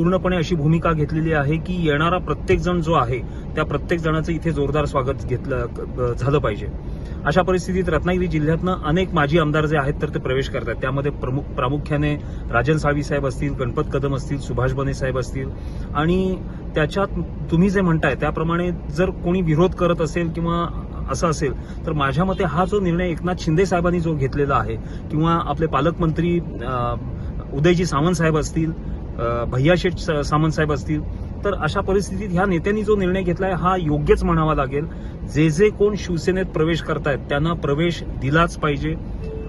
पूर्णपणे अशी भूमिका घेतलेली आहे की येणारा प्रत्येक जण जो आहे त्या प्रत्येक जणाचं इथे जोरदार स्वागत घेतलं झालं पाहिजे. अशा परिस्थितीत रत्नागिरी जिल्ह्यातनं अनेक माजी आमदार जे आहेत तर ते प्रवेश करतात. त्यामध्ये प्रमुख प्रामुख्याने राजन सावी साहेब असतील गणपत कदम असतील सुभाष बने साहेब असतील. आणि त्याच्यात तुम्ही जे म्हणताय त्याप्रमाणे जर कोणी विरोध करत असेल किंवा असं असेल तर माझ्या मते हा जो निर्णय एकनाथ शिंदे साहेबांनी जो घेतलेला आहे किंवा आपले पालकमंत्री उदयजी सावंत साहेब असतील भैया शेठ स- सामंत साहेब असतील तर अशा परिस्थितीत ह्या नेत्यांनी जो निर्णय घेतलाय हा योग्यच म्हणावा लागेल. जे जे कोण शिवसेनेत प्रवेश करतायत त्यांना प्रवेश दिलाच पाहिजे.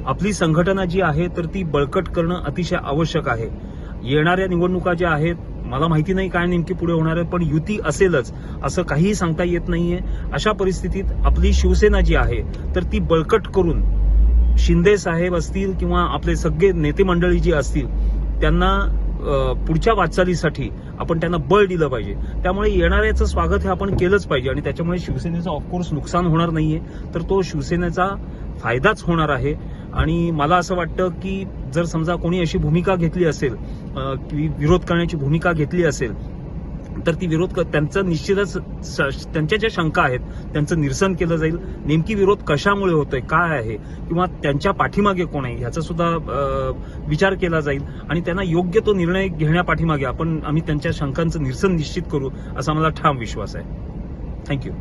आपली संघटना जी आहे तर ती बळकट करणं अतिशय आवश्यक आहे. येणाऱ्या निवडणुका ज्या आहेत मला माहिती नाही काय नेमकी पुढे होणार आहे पण युती असेलच असं काहीही सांगता येत नाहीये. अशा परिस्थितीत आपली शिवसेना जी आहे तर ती बळकट करून शिंदे साहेब असतील किंवा आपले सगळे नेते मंडळी जी असतील त्यांना पुढच्या वाटचालीसाठी आपण त्यांना बळ दिलं पाहिजे. त्यामुळे येणाऱ्याचं स्वागत हे आपण केलंच पाहिजे आणि त्याच्यामुळे शिवसेनेचं ऑफकोर्स नुकसान होणार नाहीये. तर तो शिवसेनेचा फायदाच होणार आहे. आणि मला असं वाटतं की जर समजा कोणी अशी भूमिका घेतली असेल की विरोध करण्याची भूमिका घेतली असेल तर ती विरोध क- त्यांचं निश्चितच त्यांच्या ज्या शंका आहेत त्यांचं निरसन केलं जाईल. नेमकी विरोध कशामुळे होतोय काय आहे किंवा त्यांच्या पाठीमागे कोण आहे ह्याचा सुद्धा विचार केला जाईल. आणि त्यांना योग्य तो निर्णय घेण्यापाठीमागे आपण आम्ही त्यांच्या शंकांचं निरसन निश्चित करू असा मला ठाम विश्वास आहे. थँक्यू